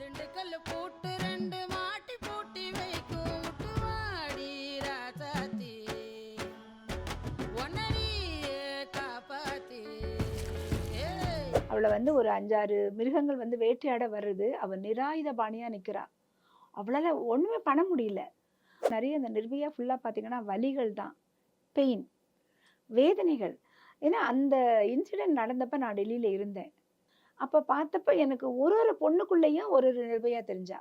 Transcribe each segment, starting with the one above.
திண்டுக்கல் போட்டு ரெண்டு மாட்டி போட்டி வைக்கும் விட்டு வாடி ராசாத்தி. ஒன்னடியே காப்பாத்தி. அவளை வந்து ஒரு அஞ்சாறு மிருகங்கள் வந்து வேட்டையாட வருது. அவள் நிராயுத பாணியாக நிற்கிறா அவளால் ஒன்றுமே பண்ண முடியல. நிறைய இந்த நிர்பயா ஃபுல்லாக பார்த்தீங்கன்னா வலிகள் தான். பெயின் வேதனைகள். ஏன்னா அந்த இன்சிடென்ட் நடந்தப்ப நான் டெல்லியில் இருந்தேன். அப்போ பார்த்தப்ப எனக்கு ஒரு ஒரு பொண்ணுக்குள்ளேயும் ஒரு ஒரு நிர்பயா தெரிஞ்சா.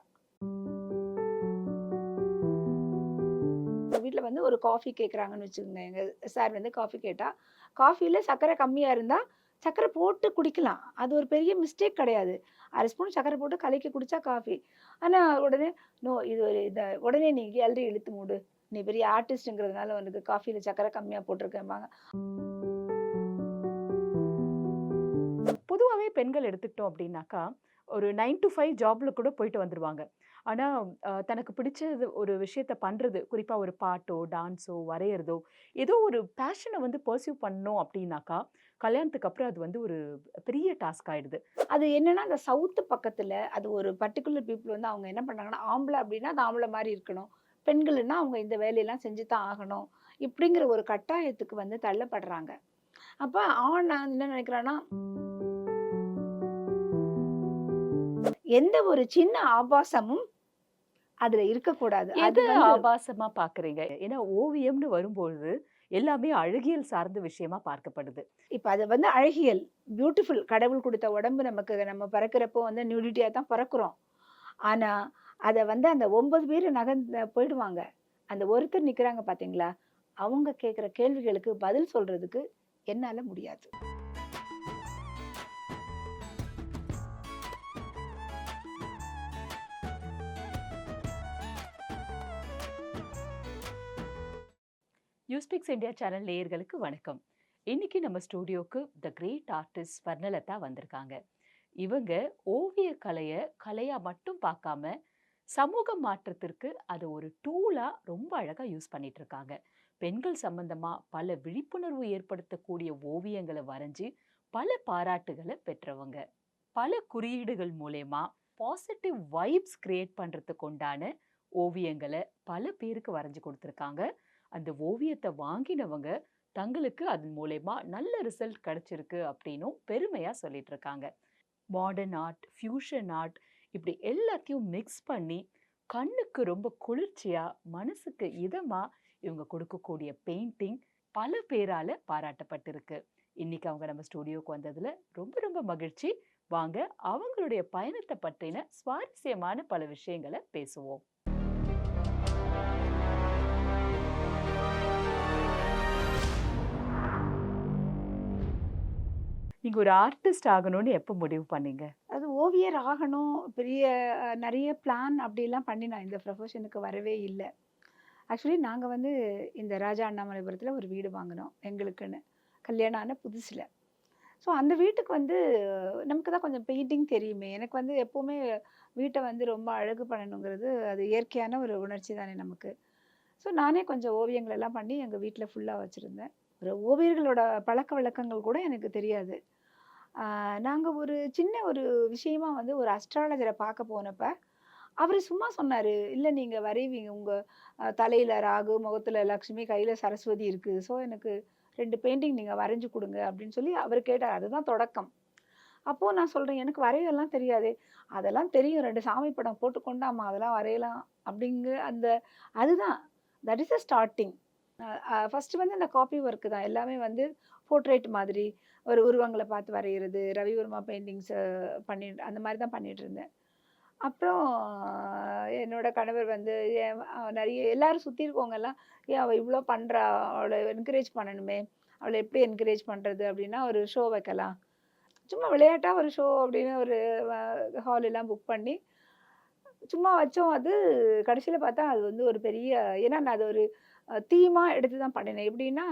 வீட்டில் வந்து ஒரு காஃபி கேட்குறாங்கன்னு வச்சுக்கோங்க எங்கள் சார் வந்து காஃபி கேட்டால் காஃபியில் சர்க்கரை கம்மியாக இருந்தால் சர்க்கரை போட்டு குடிக்கலாம். அது ஒரு பெரிய மிஸ்டேக் கிடையாது. அரை ஸ்பூன் சர்க்கரை போட்டு கலக்கி குடித்தா காஃபி ஆனால் உடனே நோ இது ஒரு இதை உடனே நீ கேலரி இழுத்து மூடு. நீ பெரிய ஆர்டிஸ்ட்டுங்கிறதுனால உனக்கு காஃபியில் சர்க்கரை கம்மியாக போட்டிருக்கேன்பாங்க பொதுவாகவே பெண்கள் எடுத்துக்கிட்டோம் அப்படின்னாக்கா ஒரு நைன் டு ஃபைவ் ஜாப்பில் கூட போயிட்டு வந்துடுவாங்க ஆனால் தனக்கு பிடிச்சது ஒரு விஷயத்த பண்ணுறது குறிப்பாக ஒரு பாட்டோ டான்ஸோ வரைகிறதோ ஏதோ ஒரு பேஷனை வந்து பர்சியூ பண்ணோம் அப்படின்னாக்கா கல்யாணத்துக்கு அப்புறம் அது வந்து ஒரு பெரிய டாஸ்க் ஆகிடுது அது என்னென்னா அந்த சவுத்து பக்கத்தில் அது ஒரு பர்டிகுலர் பீப்புள் வந்து அவங்க என்ன பண்ணுறாங்கன்னா ஆம்பளை அப்படின்னா அது ஆம்பளை மாதிரி இருக்கணும். பெண்கள்னா அவங்க இந்த வேலையெல்லாம் செஞ்சு தான் ஆகணும் இப்படிங்கிற ஒரு கட்டாயத்துக்கு வந்து தள்ளப்படுறாங்க. அப்போ ஆண் நான் என்ன நினைக்கிறான்னா எந்த ஒரு சின்ன ஆபாசமும் அதுல இருக்கக்கூடாது. அது ஆபாசமா பார்க்குறீங்க ஏன்னா ஓவியம்னு வரும்பொழுது எல்லாமே அழகியல் சார்ந்த விஷயமா பார்க்கப்படுது. இப்போ அது வந்து அழகியல் பியூட்டிஃபுல் கடவுள் கொடுத்த உடம்பு நமக்கு நம்ம பிறக்கிறப்போ வந்து நியூடிட்டியாக தான் பிறக்கிறோம். ஆனால் அதை வந்து அந்த ஒன்பது பேர் நகர்ந்து போயிடுவாங்க. அந்த ஒருத்தர் நிற்கிறாங்க பார்த்தீங்களா அவங்க கேட்குற கேள்விகளுக்கு பதில் சொல்றதுக்கு என்னால் முடியாது. யூஸ்பிக்ஸ் இந்தியா சேனல் நேயர்களுக்கு வணக்கம். இன்னைக்கு நம்ம ஸ்டூடியோக்கு த கிரேட் ஆர்டிஸ்ட் ஸ்வர்ணலதா வந்திருக்காங்க. இவங்க ஓவிய கலையை கலையாக மட்டும் பார்க்காம சமூக மாற்றத்திற்கு அதை ஒரு டூலாக ரொம்ப அழகாக யூஸ் பண்ணிட்டு இருக்காங்க பெண்கள் சம்பந்தமாக பல விழிப்புணர்வு ஏற்படுத்தக்கூடிய ஓவியங்களை வரைஞ்சி பல பாராட்டுகளை பெற்றவங்க. பல குறியீடுகள் மூலயமா பாசிட்டிவ் வைப்ஸ் கிரியேட் பண்ணுறதுக்கு உண்டான ஓவியங்களை பல பேருக்கு வரைஞ்சு கொடுத்துருக்காங்க. அந்த ஓவியத்தை வாங்கினவங்க தங்களுக்கு அதன் மூலயமா நல்ல ரிசல்ட் கிடைச்சிருக்கு அப்படின்னும் பெருமையாக சொல்லிட்டு இருக்காங்க. மாடர்ன் ஆர்ட் ஃபியூஷன் ஆர்ட் இப்படி எல்லாத்தையும் மிக்ஸ் பண்ணி கண்ணுக்கு ரொம்ப குளிர்ச்சியாக மனசுக்கு இதமாக இவங்க கொடுக்கக்கூடிய பெயிண்டிங் பல பேரால பாராட்டப்பட்டிருக்கு. இன்னைக்கு அவங்க நம்ம ஸ்டுடியோக்கு வந்ததுல ரொம்ப ரொம்ப மகிழ்ச்சி. வாங்க அவங்களுடைய பயணத்தை பற்றின சுவாரஸ்யமான பல விஷயங்களை பேசுவோம். நீங்கள் ஒரு ஆர்டிஸ்ட் ஆகணும்னு எப்போ முடிவு பண்ணீங்க? அது ஓவியர் ஆகணும். பெரிய நிறைய பிளான் அப்படிலாம் பண்ணி நான் இந்த ப்ரொஃபஷனுக்கு வரவே இல்லை. ஆக்சுவலி நாங்கள் வந்து இந்த ராஜா அண்ணாமலைபுரத்தில் ஒரு வீடு வாங்கினோம் எங்களுக்குன்னு. கல்யாணம் ஆன புதுசில். ஸோ அந்த வீட்டுக்கு வந்து நமக்கு தான் கொஞ்சம் பெயிண்டிங் தெரியுமே. எனக்கு வந்து எப்போவுமே வீட்டை வந்து ரொம்ப அழகு பண்ணணுங்கிறது அது இயற்கையான ஒரு உணர்ச்சி தானே நமக்கு. ஸோ நானே கொஞ்சம் ஓவியங்கள் எல்லாம் பண்ணி எங்கள் வீட்டில் ஃபுல்லாக வச்சுருந்தேன். ஒரு ஓவியர்களோட பழக்க வழக்கங்கள் கூட எனக்கு தெரியாது. நாங்கள் ஒரு சின்ன ஒரு விஷயமா வந்து ஒரு அஸ்ட்ராலஜரை பார்க்க போனப்ப அவர் சும்மா சொன்னார் இல்லை நீங்கள் வரைவீங்க. உங்கள் தலையில் ராகு முகத்தில் லக்ஷ்மி கையில் சரஸ்வதி இருக்குது ஸோ எனக்கு ரெண்டு பெயிண்டிங் நீங்கள் வரைஞ்சு கொடுங்க. அப்படின்னு சொல்லி அவர் கேட்டார். அதுதான் தொடக்கம். அப்போது நான் சொல்கிறேன் எனக்கு வரையெல்லாம் தெரியாது. அதெல்லாம் தெரியும். ரெண்டு சாமி படம் போட்டு கொண்டாமா அதெல்லாம் வரையலாம். அப்படிங்கிற அந்த அதுதான். That is a starting first வந்து அந்த காப்பி ஒர்க்கு தான். எல்லாமே வந்து போர்ட்ரேட் மாதிரி ஒரு உருவங்களை பார்த்து வரைகிறது ரவிவர்மா பெயிண்டிங்ஸ் பண்ணி அந்த மாதிரி தான் பண்ணிட்டு இருந்தேன். அப்புறம் என்னோட கணவர் வந்து ஏன் நிறைய எல்லாரும் சுற்றி இருக்கவங்கெல்லாம் ஏன் அவள் இவ்வளோ பண்ணுறா அவளை என்கரேஜ் பண்ணணுமே. அவளை எப்படி என்கரேஜ் பண்ணுறது அப்படின்னா ஒரு ஷோ வைக்கலாம். சும்மா விளையாட்டாக ஒரு ஷோ அப்படின்னு ஒரு ஹால் எல்லாம் புக் பண்ணி சும்மா வச்சோம். அது கடைசியில் பார்த்தா அது வந்து ஒரு பெரிய ஏன்னா நான் அது ஒரு தீமாக எடுத்து தான் பண்ணினேன். எப்படின்னா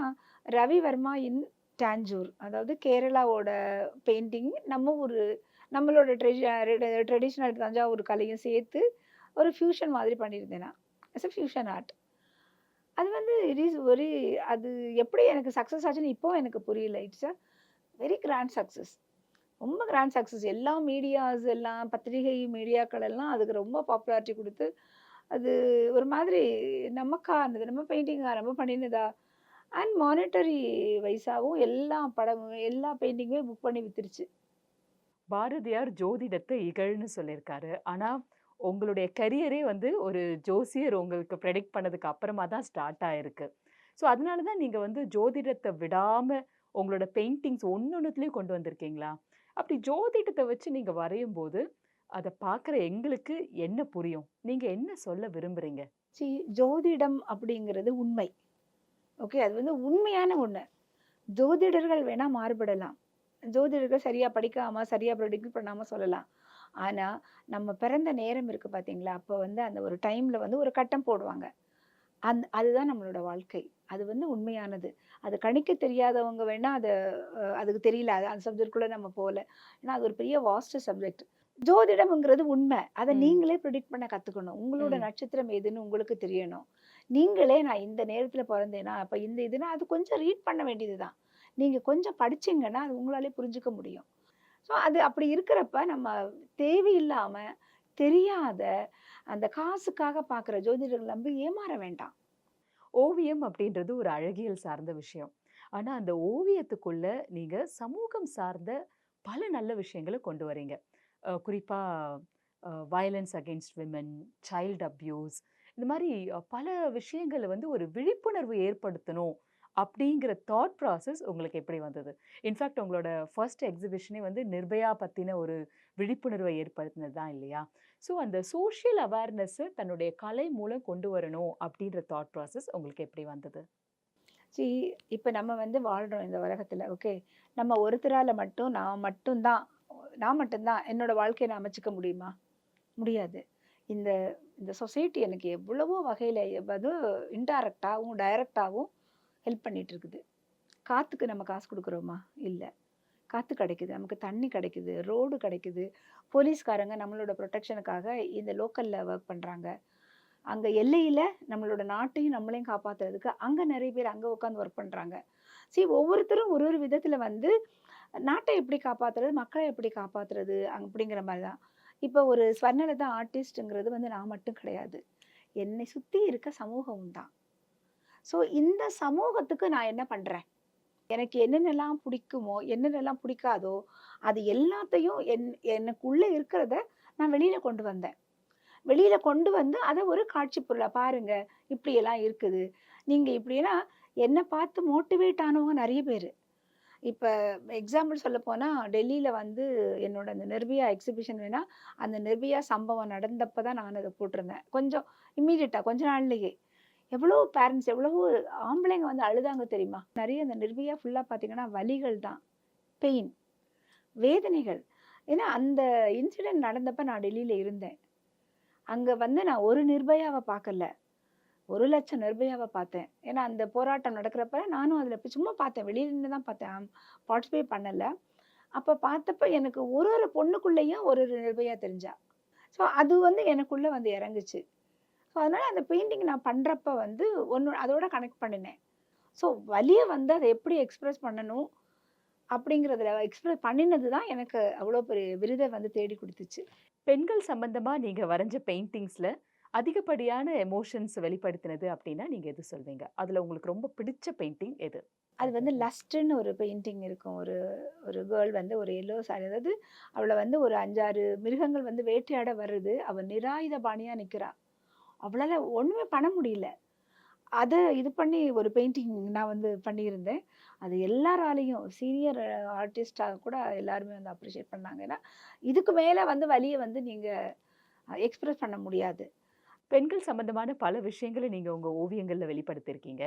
ரவி வர்மா இன் டாஞ்சூர் அதாவது கேரளாவோட பெயிண்டிங் நம்ம ஒரு நம்மளோட ட்ரெடிஷ்னல் தஞ்சாவூர் கலையும் சேர்த்து ஒரு ஃபியூஷன் மாதிரி பண்ணியிருந்தேன். நான் இட்ஸ் அ ஃபியூஷன் ஆர்ட் அது வந்து இட் இஸ் வெரி அது எப்படி எனக்கு சக்ஸஸ் ஆச்சுன்னு இப்போ எனக்கு புரியல. It's a very grand success ரொம்ப கிராண்ட் சக்ஸஸ் எல்லா மீடியாஸ் எல்லாம் பத்திரிகை மீடியாக்கள் எல்லாம் அதுக்கு ரொம்ப பாப்புலாரிட்டி கொடுத்து அது ஒரு மாதிரி நமக்கா இருந்தது நம்ம பெயிண்டிங்கா நம்ம பண்ணினதா அண்ட் மானிட்டரி வைஸாகவும் எல்லா படமும் எல்லா பெயிண்டிங்குமே புக் பண்ணி வித்துருச்சு. பாரதியார் ஜோதிடத்தை இகழ்னு சொல்லியிருக்காரு. ஆனா உங்களுடைய கரியரே வந்து ஒரு ஜோசியர் உங்களுக்கு ப்ரெடிக்ட் பண்ணதுக்கு அப்புறமா தான் ஸ்டார்ட் ஆயிருக்கு. ஸோ அதனால தான் நீங்க வந்து ஜோதிடத்தை விடாம உங்களோட பெயிண்டிங்ஸ் ஒன்னொன்னுத்துலயும் கொண்டு வந்திருக்கீங்களா? அப்படி ஜோதிடத்தை வச்சு நீங்க வரையும் போது அதை பார்க்குற எங்களுக்கு என்ன புரியும்? நீங்க என்ன சொல்ல விரும்புறீங்க? சி ஜோதிடம் அப்படிங்கிறது உண்மை. ஓகே அது வந்து உண்மையான ஒன்று ஜோதிடர்கள் வேணா மாறுபடலாம். ஜோதிடர்கள் சரியா படிக்காம சரியா ப்ரொடிக்ட் பண்ணாம சொல்லலாம். ஆனா நம்ம பிறந்த நேரம் இருக்கு பாத்தீங்களா? அப்போ வந்து அந்த ஒரு டைம்ல வந்து ஒரு கட்டம் போடுவாங்க. அந் அதுதான் நம்மளோட வாழ்க்கை. அது வந்து உண்மையானது. அது கணிக்க தெரியாதவங்க வேணா அதை அதுக்கு தெரியல. அது அந்த சப்ஜெக்ட்குள்ள நம்ம போகல. ஏன்னா அது ஒரு பெரிய வாஸ்ட் சப்ஜெக்ட் ஜோதிடம்ங்கிறது உண்மை. அதை. நீங்களே ப்ரிடிக்ட் பண்ண கத்துக்கணும். உங்களோட. நட்சத்திரம் எதுன்னு உங்களுக்கு தெரியணும். நீங்களே நான் இந்த நேரத்தில் பிறந்தேனா அப்போ இந்த இதுனா அது கொஞ்சம் ரீட் பண்ண வேண்டியது தான். நீங்கள் கொஞ்சம் படிச்சீங்கன்னா அது உங்களாலே புரிஞ்சுக்க முடியும். ஸோ அது அப்படி இருக்கிறப்ப நம்ம தேவையில்லாமல் தெரியாத அந்த காசுக்காக பார்க்குற ஜோதிடர்கள் நம்பி ஏமாற வேண்டாம். ஓவியம் அப்படின்றது ஒரு அழகியல் சார்ந்த விஷயம். ஆனால் அந்த ஓவியத்துக்குள்ள நீங்கள் சமூகம் சார்ந்த பல நல்ல விஷயங்களை கொண்டு வரீங்க. குறிப்பாக violence against women child abuse இந்த மாதிரி பல விஷயங்களை வந்து ஒரு விழிப்புணர்வு ஏற்படுத்தணும் அப்படிங்கிற தாட் ப்ராசஸ் உங்களுக்கு எப்படி வந்தது? இன்ஃபேக்ட் உங்களோட ஃபர்ஸ்ட் எக்ஸிபிஷனே வந்து நிர்பயா பற்றின ஒரு விழிப்புணர்வை ஏற்படுத்தினது தான் இல்லையா? ஸோ அந்த சோஷியல் அவேர்னஸ்ஸை தன்னுடைய கலை மூலம் கொண்டு வரணும் அப்படின்ற தாட் ப்ராசஸ் உங்களுக்கு எப்படி வந்தது? சி இப்போ நம்ம வந்து வாழ்றோம் இந்த உலகத்தில் ஓகே நம்ம ஒருத்தரால மட்டும் நான் மட்டும்தான் நான் மட்டும்தான் என்னோடய வாழ்க்கையை நான் அமைச்சிக்க முடியுமா? முடியாது. இந்த இந்த சொசைட்டி எனக்கு எவ்வளவோ வகையில் அது இன்டைரக்டாகவும் டைரக்டாகவும் ஹெல்ப் பண்ணிகிட்டு இருக்குது காற்றுக்கு நம்ம காசு கொடுக்குறோமா? இல்லை. காற்று கிடைக்குது நமக்கு தண்ணி கிடைக்குது ரோடு கிடைக்குது. போலீஸ்காரங்க நம்மளோட ப்ரொடெக்ஷனுக்காக இந்த லோக்கலில் ஒர்க் பண்ணுறாங்க அங்கே எல்லையில் நம்மளோட நாட்டையும் நம்மளையும் காப்பாற்றுறதுக்கு அங்கே நிறைய பேர் அங்கே உட்காந்து ஒர்க் பண்ணுறாங்க சரி ஒவ்வொருத்தரும் ஒரு ஒரு விதத்தில் வந்து நாட்டை எப்படி காப்பாற்றுறது மக்களை எப்படி காப்பாற்றுறது அப்படிங்கிற மாதிரி தான் இப்போ ஒரு ஸ்வர்ணலதா ஆர்டிஸ்ட்டுங்கிறது வந்து நான் மட்டும் கிடையாது. என்னை சுற்றி இருக்க சமூகம் தான். ஸோ இந்த சமூகத்துக்கு நான் என்ன பண்ணுறேன் எனக்கு என்னென்னலாம் பிடிக்குமோ என்னென்னலாம் பிடிக்காதோ அது எல்லாத்தையும் என் எனக்குள்ளே இருக்கிறத நான் வெளியில் கொண்டு வந்தேன். வெளியில் கொண்டு வந்து அதை ஒரு காட்சி பொருளை பாருங்கள் இப்படியெல்லாம் இருக்குது. நீங்கள் இப்படியெல்லாம் என்னை பார்த்து மோட்டிவேட் ஆனவங்க நிறைய பேர். இப்போ எக்ஸாம்பிள் சொல்ல போனால் டெல்லியில் வந்து என்னோட அந்த நிர்பயா எக்ஸிபிஷன் வேணால் அந்த நிர்பயா சம்பவம் நடந்தப்போ தான் நான் அதை போட்டிருந்தேன். கொஞ்சம் இம்மீடியட்டாக கொஞ்ச நாள்லேயே. எவ்வளோ பேரண்ட்ஸ் எவ்வளவோ ஆம்பளைங்க வந்து அழுதாங்க தெரியுமா? நிறைய அந்த நிர்பயா ஃபுல்லாக பார்த்தீங்கன்னா வலிகள் தான். பெயின் வேதனைகள். ஏன்னா அந்த இன்சிடென்ட் நடந்தப்போ நான் டெல்லியில் இருந்தேன். அங்கே வந்து நான் ஒரு நிர்பயாவை பார்க்கல. ஒரு லட்சம் நிர்பயாவை பார்த்தேன். ஏன்னா அந்த போராட்டம் நடக்கிறப்ப நானும் அதில் போய் சும்மா பார்த்தேன். வெளியில நின்று தான் பார்த்தேன். பார்ட்டிசிபேட் பண்ணலை. அப்போ பார்த்தப்ப எனக்கு ஒரு ஒரு பொண்ணுக்குள்ளேயும் ஒரு ஒரு நிர்பயா தெரிஞ்சா. ஸோ அது வந்து எனக்குள்ளே வந்து இறங்குச்சு. ஸோ அதனால் அந்த பெயிண்டிங் நான் பண்ணுறப்ப வந்து ஒன்று அதோட கனெக்ட் பண்ணினேன். ஸோ வலியை வந்து அதை எப்படி எக்ஸ்ப்ரெஸ் பண்ணணும் அப்படிங்கிறதுல எக்ஸ்பிரஸ் பண்ணினது தான் எனக்கு அவ்வளோ பெரிய விருதை வந்து தேடி கொடுத்துச்சு. பெண்கள் சம்பந்தமாக நீங்கள் வரைஞ்ச பெயிண்டிங்ஸில் அதிகப்படியான எமோஷன்ஸ் வெளிப்படுத்தினது அப்படின்னா நீங்க எது சொல்வீங்க? அதுல உங்களுக்கு ரொம்ப பிடிச்ச பெயிண்டிங் எது? அது வந்து லஸ்ட்ன்னு ஒரு பெயிண்டிங் இருக்கும். ஒரு ஒரு கேர்ள் வந்து ஒரு எல்லோ சாரி அதாவது அவளை வந்து ஒரு அஞ்சாறு மிருகங்கள் வந்து வேட்டையாட வருது. அவள் நிராயுத பாணியாக நிற்கிறா அவளால் ஒன்றுமே பண்ண முடியல. அதை இது பண்ணி ஒரு பெயிண்டிங் நான் வந்து பண்ணியிருந்தேன். அது எல்லாராலையும் சீனியர் ஆர்டிஸ்டாக கூட எல்லாருமே வந்து அப்ரிஷியேட் பண்ணாங்க. ஏன்னா இதுக்கு மேலே வந்து வலியை வந்து நீங்கள் எக்ஸ்பிரஸ் பண்ண முடியாது. பெண்கள் சம்பந்தமான பல விஷயங்களை நீங்கள் உங்கள் ஓவியங்களில் வெளிப்படுத்தியிருக்கீங்க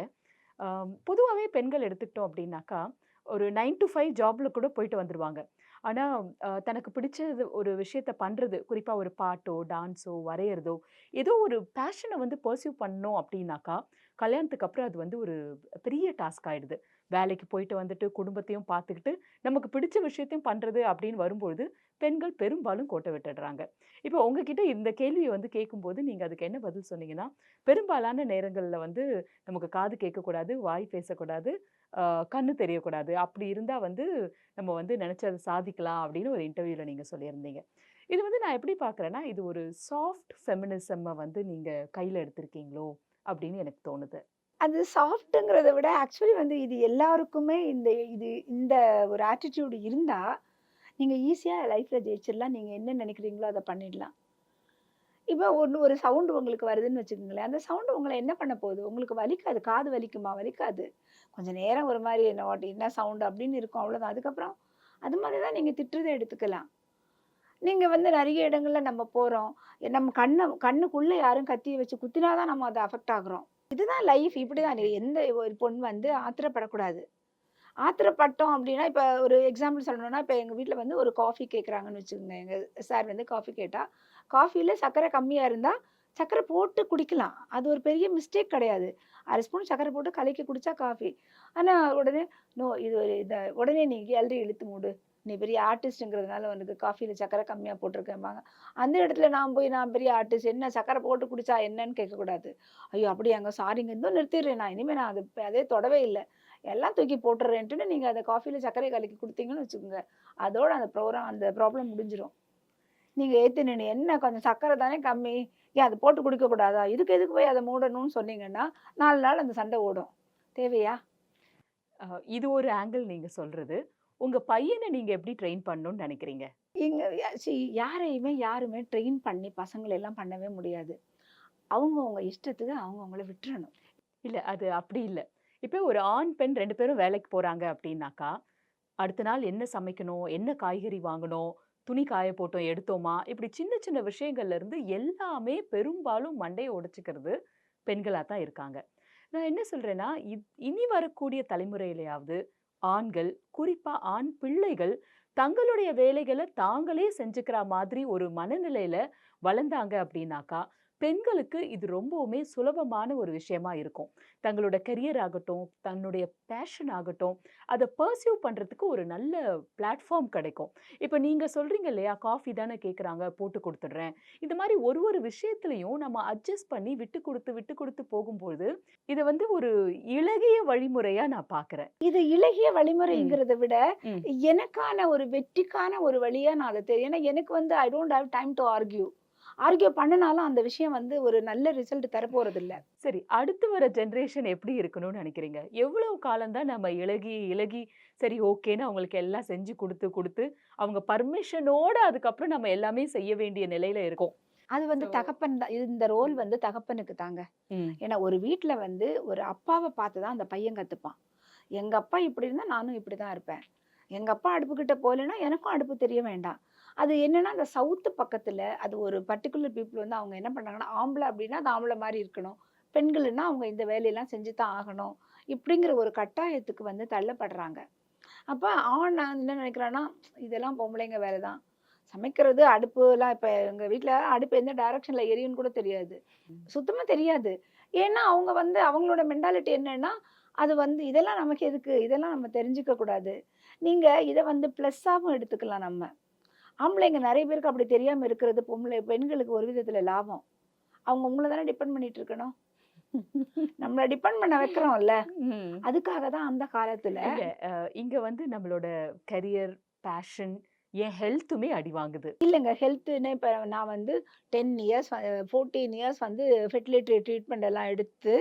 பொதுவாகவே பெண்கள் எடுத்துக்கிட்டோம் அப்படின்னாக்கா ஒரு நைன் டு ஃபைவ் ஜாபில் கூட போயிட்டு வந்துடுவாங்க ஆனால் தனக்கு பிடிச்சது ஒரு விஷயத்த பண்ணுறது குறிப்பாக ஒரு பாட்டோ டான்ஸோ வரைகிறதோ ஏதோ ஒரு பேஷனை வந்து பர்சியூ பண்ணோம் அப்படின்னாக்கா கல்யாணத்துக்கு அப்புறம் அது வந்து ஒரு பெரிய டாஸ்க் ஆகிடுது வேலைக்கு போயிட்டு வந்துட்டு குடும்பத்தையும் பார்த்துக்கிட்டு நமக்கு பிடிச்ச விஷயத்தையும் பண்ணுறது அப்படின்னு வரும்பொழுது பெண்கள் பெரும்பாலும் கோட்டை விட்டுடுறாங்க. இப்போ உங்ககிட்ட இந்த கேள்வியை வந்து கேட்கும்போது நீங்கள் அதுக்கு என்ன பதில் சொன்னீங்கன்னா பெரும்பாலான நேரங்களில் வந்து நமக்கு காது கேட்கக்கூடாது வாய் பேசக்கூடாது கண்ணு தெரியக்கூடாது. அப்படி இருந்தால் வந்து நம்ம வந்து நினச்சதை சாதிக்கலாம் அப்படின்னு ஒரு இன்டர்வியூவில் நீங்கள் சொல்லியிருந்தீங்க. இது வந்து நான் எப்படி பார்க்குறேன்னா இது ஒரு சாஃப்ட் ஃபெமினிசம்மை வந்து நீங்கள் கையில் எடுத்திருக்கீங்களோ அப்படின்னு எனக்கு தோணுது. அது சாஃப்ட்டுங்கிறத விட ஆக்சுவலி வந்து இது எல்லாருக்குமே இந்த இது இந்த ஒரு ஆட்டிடியூடு இருந்தால் நீங்கள் ஈஸியாக லைஃப்பில் ஜெயிச்சிடலாம் நீங்கள் என்ன நினைக்கிறீங்களோ அதை பண்ணிடலாம் இப்போ ஒன்று ஒரு சவுண்டு உங்களுக்கு வருதுன்னு வச்சுக்கோங்களேன். அந்த சவுண்டு உங்களை என்ன பண்ண போகுது? உங்களுக்கு வலிக்காது? காது வலிக்குமா? வலிக்காது. கொஞ்சம் நேரம் ஒரு மாதிரி என்ன வாட்டி என்ன சவுண்டு அப்படின்னு இருக்கும். அவ்வளோதான் அதுக்கப்புறம் அது மாதிரி தான் நீங்கள் திட்டுறதை எடுத்துக்கலாம். நீங்கள் வந்து நிறைய இடங்களில் நம்ம போகிறோம் நம்ம கண்ணை கண்ணுக்குள்ளே யாரும் கத்தியை வச்சு குத்தினா தான் நம்ம அதை அஃபெக்ட் ஆகுறோம். இதுதான் லைஃப் இப்படி தான் எந்த ஒரு பொண்ணு வந்து ஆத்திரப்படக்கூடாது. ஆத்திரப்பட்டோம் அப்படின்னா இப்போ ஒரு எக்ஸாம்பிள் சொல்லணும்னா இப்போ எங்கள் வீட்டில் வந்து ஒரு காஃபி கேட்குறாங்கன்னு வச்சுக்கோங்க. எங்கள் சார் வந்து காஃபி கேட்டால் காஃபியில் சர்க்கரை கம்மியாக இருந்தால் சர்க்கரை போட்டு குடிக்கலாம். அது ஒரு பெரிய மிஸ்டேக் கிடையாது. அரை ஸ்பூன் சர்க்கரை போட்டு கலக்கி குடித்தா காஃபி ஆனால் உடனே நோ இது ஒரு இதை உடனே நீ கேலரி இழுத்து மூடு. நீ பெரிய ஆர்டிஸ்ட்டுங்கிறதுனால உனக்கு காஃபியில் சர்க்கரை கம்மியாக போட்டிருக்கேம்பாங்க. அந்த இடத்துல நான் போய் நான் பெரிய ஆர்டிஸ்ட் என்ன சர்க்கரை போட்டு குடிச்சா என்னன்னு கேட்கக்கூடாது. ஐயோ அப்படியாங்க சாரிங்க இருந்தோ நிறுத்திடுறேன் நான். இனிமேல் நான் அது அதே தொடவே இல்லை. எல்லாம் தூக்கி போட்டுறேன்ட்டுன்னு நீங்கள் அதை காஃபியில் சர்க்கரை கலக்கி கொடுத்தீங்கன்னு வச்சுக்கோங்க. அதோட அந்த ப்ரோக்ராம் அந்த ப்ராப்ளம் முடிஞ்சிடும் நீங்கள் ஏற்று நின்று என்ன கொஞ்சம் சர்க்கரை தானே கம்மி? ஏன் அதை போட்டு குடிக்கக்கூடாதா இதுக்கு எதுக்கு போய் அதை மூடணும்னு சொன்னீங்கன்னா நாலு நாள் அந்த சண்டை ஓடும். தேவையா? இது ஒரு ஆங்கிள் நீங்க சொல்றது. உங்க பையனை நீங்க எப்படி ட்ரெயின் பண்ணணும்னு நினைக்கிறீங்க? இங்கே யாரையுமே யாருமே ட்ரெயின் பண்ணி பசங்களை எல்லாம் பண்ணவே முடியாது. அவங்கவுங்க இஷ்டத்துக்கு அவங்கவுங்கள விட்டுறணும். இல்ல அது அப்படி இல்ல. இப்போ ஒரு ஆண் பெண் ரெண்டு பேரும் வேலைக்கு போகிறாங்க அப்படின்னாக்கா அடுத்த நாள் என்ன சமைக்கணும் என்ன காய்கறி வாங்கணும் துணி காய போட்டோம் எடுத்தோமா இப்படி சின்ன சின்ன விஷயங்கள்லேருந்து எல்லாமே பெரும்பாலும் மண்டையை உடைச்சிக்கிறது பெண்களாக தான் இருக்காங்க. நான் என்ன சொல்கிறேன்னா இனி வரக்கூடிய தலைமுறையிலையாவது ஆண்கள் குறிப்பாக ஆண் பிள்ளைகள் தங்களுடைய வேலைகளை தாங்களே செஞ்சுக்கிற மாதிரி ஒரு மனநிலையில் வளர்ந்தாங்க அப்படின்னாக்கா பெண்களுக்கு இது ரொம்பவுமே சுலபமான ஒரு விஷயமா இருக்கும். தங்களோட கெரியர் ஆகட்டும் தன்னுடைய பேஷன் ஆகட்டும் அதை பர்சியூ பண்றதுக்கு ஒரு நல்ல பிளாட்ஃபார்ம் கிடைக்கும். இப்போ நீங்க சொல்றீங்க இல்லையா காஃபி தானே கேட்குறாங்க போட்டு கொடுத்துடுறேன். இந்த மாதிரி ஒரு ஒரு விஷயத்துலையும் நம்ம அட்ஜஸ்ட் பண்ணி விட்டு கொடுத்து விட்டு கொடுத்து போகும்போது இதை வந்து ஒரு இளகிய வழிமுறையா நான் பார்க்கறேன் இது இலகிய வழிமுறைங்கிறத விட. எனக்கான ஒரு வெற்றிக்கான ஒரு வழியா நான் அதை தெரியும் ஏன்னா எனக்கு வந்து I don't have time to argue argue பண்ணினாலும் அந்த விஷயம் வந்து ஒரு நல்ல ரிசல்ட் தரப்போறது இல்ல சரி அடுத்து வர ஜெனரேஷன் எப்படி இருக்கணும்னு நினைக்கிறீங்க? எவ்வளவு காலம்தான் நம்ம இலகி இலகி சரி ஓகேன்னு அவங்களுக்கு எல்லாம் செஞ்சு கொடுத்து கொடுத்து அவங்க பர்மிஷனோட அதுக்கப்புறம் நம்ம எல்லாமே செய்ய வேண்டிய நிலையில இருக்கோம். அது வந்து தகப்பன் தான் இந்த ரோல் வந்து தகப்பனுக்கு தாங்க. ஏன்னா ஒரு வீட்ல வந்து ஒரு அப்பாவை பார்த்து தான் அந்த பையன் கத்துப்பான். எங்க அப்பா இப்படி இருந்தா நானும் இப்படி தான் இருப்பேன். எங்க அப்பா அடுப்புக்கிட்ட போகலைன்னா எனக்கும் அடுப்பு தெரிய வேண்டாம். அது என்னன்னா அந்த சவுத்து பக்கத்துல அது ஒரு பர்டிகுலர் பீப்புள் வந்து அவங்க என்ன பண்றாங்கன்னா ஆம்பளை அப்படின்னா அது ஆம்பளை மாதிரி இருக்கணும். பெண்கள்னா அவங்க இந்த வேலையெல்லாம் செஞ்சு தான் ஆகணும் இப்படிங்கிற ஒரு கட்டாயத்துக்கு வந்து தள்ளப்படுறாங்க. அப்ப ஆண் நான் என்ன நினைக்கிறான்னா இதெல்லாம் பொம்பளைங்க வேலை தான் சமைக்கிறது அடுப்பு எல்லாம் இப்ப எங்க வீட்ல அடுப்பு எந்த டைரக்ஷன்ல எரியும்னு கூட தெரியாது. சுத்தமா தெரியாது. ஏன்னா அவங்க வந்து அவங்களோட மென்டாலிட்டி என்னன்னா அது வந்து இதெல்லாம் நமக்கு எதுக்கு? இதெல்லாம் நம்ம தெரிஞ்சுக்க கூடாது நீங்க இதை வந்து ப்ளஸ்ஸாகவும் எடுத்துக்கலாம் நம்ம. ஆம்பளைங்க நிறைய பேருக்கு அப்படி தெரியாம இருக்கிறது பொம்பளை பெண்களுக்கு ஒரு விதத்துல லாபம். அவங்க உங்களை தானே டிபெண்ட் பண்ணிட்டு இருக்கணும். நம்மளை டிபெண்ட் பண்ண வைக்கிறோம்ல. அதுக்காக தான் அந்த காலத்துல இங்க வந்து நம்மளோட கரியர் பேஷன் என் ஹெல்த்துமே அடி வாங்குது. இல்லைங்க ஹெல்த்துன்னு இப்போ நான் வந்து டென் இயர்ஸ் ஃபோர்டீன் இயர்ஸ் வந்து ஃபெர்டிலிட்டி ட்ரீட்மெண்ட் எல்லாம் எடுத்து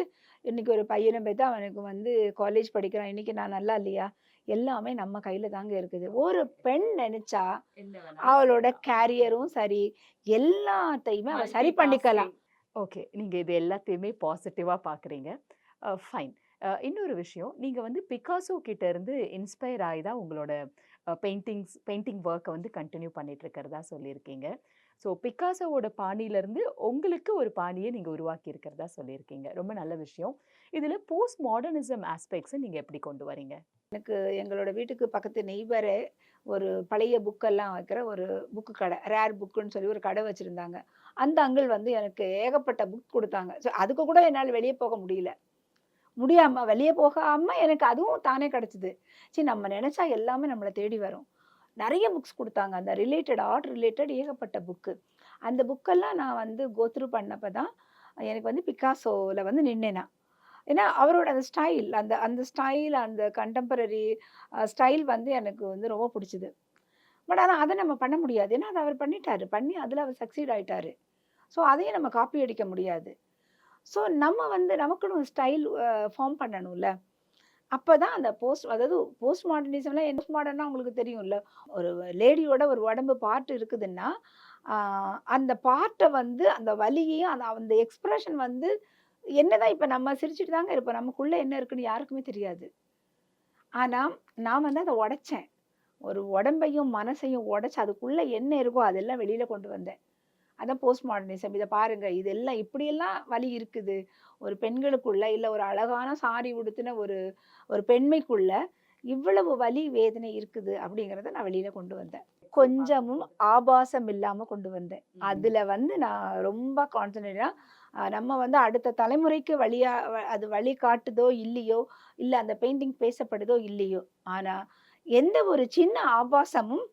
இன்னைக்கு ஒரு பையனை பார்த்து அவனுக்கு வந்து காலேஜ் படிக்கிறான். இன்னைக்கு நான் நல்லா இல்லையா? எல்லாமே நம்ம கையில தாங்க இருக்குது. ஒரு பெண் நினைச்சா அவளோட கேரியரும் சரி எல்லாத்தையுமே அவ சரி பண்ணிக்கலாம். ஓகே நீங்க இது எல்லாத்தையுமே பாசிட்டிவா பாக்குறீங்க. ஃபைன் இன்னொரு விஷயம் நீங்க வந்து பிகாசோ கிட்ட இருந்து இன்ஸ்பயர் ஆகி தான் உங்களோட பெயிண்டிங்ஸ் பெயிண்டிங் ஒர்க்கை வந்து கண்டினியூ பண்ணிட்டு இருக்கிறதா சொல்லியிருக்கீங்க. ஸோ பிகாசோவோட பாணியில இருந்து உங்களுக்கு ஒரு பாணியை நீங்க உருவாக்கி இருக்கிறதா சொல்லியிருக்கீங்க. ரொம்ப நல்ல விஷயம். இதுல போஸ்ட் மாடர்னிசம் ஆஸ்பெக்ட்ஸை நீங்க எப்படி கொண்டு வரீங்க? எனக்கு எங்களோட வீட்டுக்கு பக்கத்து நெய்பரே ஒரு பழைய புக்கெல்லாம் வைக்கிற ஒரு புக்கு கடை ரேர் புக்குன்னு சொல்லி ஒரு கடை வச்சுருந்தாங்க. அந்த அங்கிள் வந்து எனக்கு ஏகப்பட்ட புக் கொடுத்தாங்க. ஸோ அதுக்கு கூட என்னால் வெளியே போக முடியல. முடியாமல் வெளியே போகாமல் எனக்கு அதுவும் தானே கிடச்சிது. சரி நம்ம நினச்சா எல்லாமே நம்மளை தேடி வரும். நிறைய புக்ஸ் கொடுத்தாங்க. அந்த ரிலேட்டட் ஆர்ட் ரிலேட்டட் ஏகப்பட்ட புக்கு. அந்த புக்கெல்லாம் நான் வந்து கோத்ரூ பண்ணப்போ தான் எனக்கு வந்து பிக்காசோவில் வந்து நின்னேனா ஏன்னா அவரோட அந்த ஸ்டைல் அந்த அந்த ஸ்டைல் அந்த கண்டெம்பரரி ஸ்டைல் வந்து எனக்கு வந்து ரொம்ப பிடிச்சிது. பட் ஆனால் அதை நம்ம பண்ண முடியாது. ஏன்னா அதை அவர் பண்ணிட்டாரு. பண்ணி அதில் அவர் சக்சீட் ஆகிட்டாரு ஸோ அதையும் நம்ம காப்பி அடிக்க முடியாது. ஸோ நம்ம வந்து நமக்குன்னு ஒரு ஸ்டைல் ஃபார்ம் பண்ணணும்ல. அப்போ தான் அந்த போஸ்ட் அதாவது போஸ்ட் மாடர்னிசம்லாம் போஸ்ட் மாடர்னா உங்களுக்கு தெரியும்ல. ஒரு லேடியோட ஒரு உடம்பு பார்ட் இருக்குதுன்னா அந்த பார்ட்டை வந்து அந்த வலியையும் அந்த அந்த எக்ஸ்ப்ரெஷன் வந்து என்னதான் இப்போ நம்ம சிரிச்சுட்டு தாங்க இருப்போம். நமக்குள்ளே என்ன இருக்குன்னு யாருக்குமே தெரியாது. ஆனால் நான் வந்து அதை உடைச்சேன். ஒரு உடம்பையும் மனசையும் உடைச்சு அதுக்குள்ளே என்ன இருக்கோ அதெல்லாம் வெளியில் கொண்டு வந்தேன். அதான் போஸ்ட் மாடர்னிசம் இதை பாருங்க. இதெல்லாம் இப்படியெல்லாம் வலி இருக்குது. ஒரு பெண்களுக்குள்ள இல்லை ஒரு அழகான சாரி உடுத்தின ஒரு ஒரு பெண்மைக்குள்ள இவ்வளவு வலி வேதனை இருக்குது அப்படிங்கிறத நான் வெளியில கொண்டு வந்தேன். கொஞ்சமும் ஆபாசம் இல்லாம கொண்டு வந்தேன். அதுல வந்து நான் ரொம்ப கான்சன்ட்ரேட்டா நம்ம வந்து அடுத்த தலைமுறைக்கு வழியா அது வழி காட்டுதோ இல்லையோ இல்ல அந்த பெயிண்டிங் பேசப்படுதோ இல்லையோ ஆனா எந்த ஒரு சின்ன ஆபாசமும்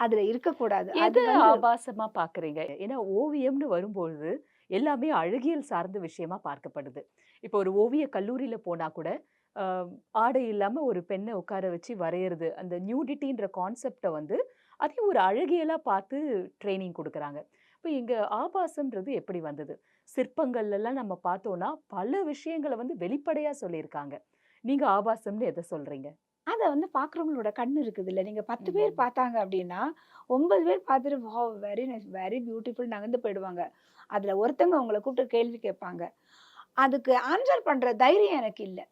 அதுல இருக்கக்கூடாது. அது ஆபாசமா பாக்குறீங்க? ஏன்னா ஓவியம்னு வரும்பொழுது எல்லாமே அழகியல் சார்ந்த விஷயமா பார்க்கப்படுது. இப்போ ஒரு ஓவிய கல்லூரியில போனா கூட ஆடை இல்லாம ஒரு பெண்ணை உட்கார வச்சு வரையறது அந்த நியூடிட்டின்ற கான்செப்டை வந்து அதையும் ஒரு அழகியலா பார்த்து ட்ரைனிங் கொடுக்குறாங்க. இப்போ இங்க ஆபாசம்ன்றது எப்படி வந்தது? சிற்பங்கள்ல எல்லாம் நம்ம பார்த்தோம்னா பல விஷயங்களை வந்து வெளிப்படையா சொல்லியிருக்காங்க. நீங்க ஆபாசம்னு எதை சொல்றீங்க? அதை வந்து பார்க்குறவங்களோட கண் இருக்குது இல்லை நீங்கள் பத்து பேர். பார்த்தாங்க அப்படின்னா ஒன்பது பேர் பார்த்துட்டு வா வெரி நைஸ் வெரி பியூட்டிஃபுல் நகர்ந்து போயிடுவாங்க. அதில் ஒருத்தங்க உங்களை கூப்பிட்டு கேள்வி கேட்பாங்க. அதுக்கு ஆன்சர் பண்ணுற தைரியம் எனக்கு இல்லை.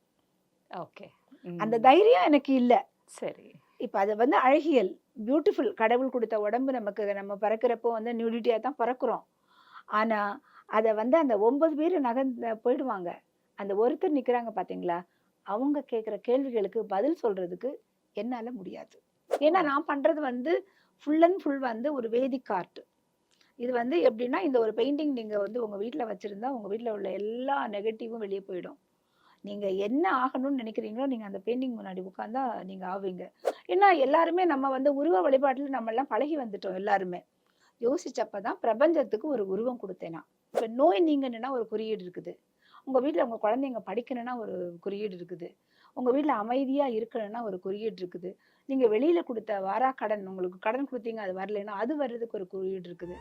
ஓகே. அந்த தைரியம் எனக்கு இல்லை. சரி. இப்போ அது வந்து அழகியல் பியூட்டிஃபுல் கடவுள் கொடுத்த உடம்பு நமக்கு நம்ம பிறக்கிறப்போ வந்து நியூடிட்டியாக தான் பிறக்கிறோம். ஆனால் அதை வந்து அந்த ஒன்பது பேர் நகர்ந்து போயிடுவாங்க. அந்த ஒருத்தர் நிற்கிறாங்க பார்த்தீங்களா அவங்க கேட்குற கேள்விகளுக்கு பதில் சொல்கிறதுக்கு என்னால் முடியாது. ஏன்னா நான் பண்ணுறது வந்து ஃபுல் அண்ட் ஃபுல் வந்து ஒரு வேதிக் ஆர்ட் இது வந்து எப்படின்னா இந்த ஒரு பெயிண்டிங் நீங்கள் வந்து உங்கள் வீட்டில் வச்சுருந்தா உங்கள் வீட்டில் உள்ள எல்லா நெகட்டிவும் வெளியே போயிடும். நீங்கள் என்ன ஆகணும்னு நினைக்கிறீங்களோ நீங்கள் அந்த பெயிண்டிங் முன்னாடி உட்காந்தா நீங்கள் ஆவீங்க. ஏன்னா எல்லாருமே நம்ம வந்து உருவ வழிபாட்டில் நம்ம எல்லாம் பழகி வந்துட்டோம் எல்லாருமே. யோசிச்சப்ப தான் பிரபஞ்சத்துக்கு ஒரு உருவம் கொடுத்தேன் இப்போ நோய் நீங்கணுன்னா ஒரு குறியீடு இருக்குது. உங்கள் வீட்டில் உங்கள் குழந்தைங்க படிக்கணும்னா ஒரு குறியீடு இருக்குது. உங்கள் வீட்டில் அமைதியாக இருக்கணும்னா ஒரு குறியீடு இருக்குது. நீங்கள் வெளியில் கொடுத்த வாரா கடன் உங்களுக்கு கடன் கொடுத்தீங்க அது வரலைன்னா அது வர்றதுக்கு ஒரு குறியீடு இருக்குது.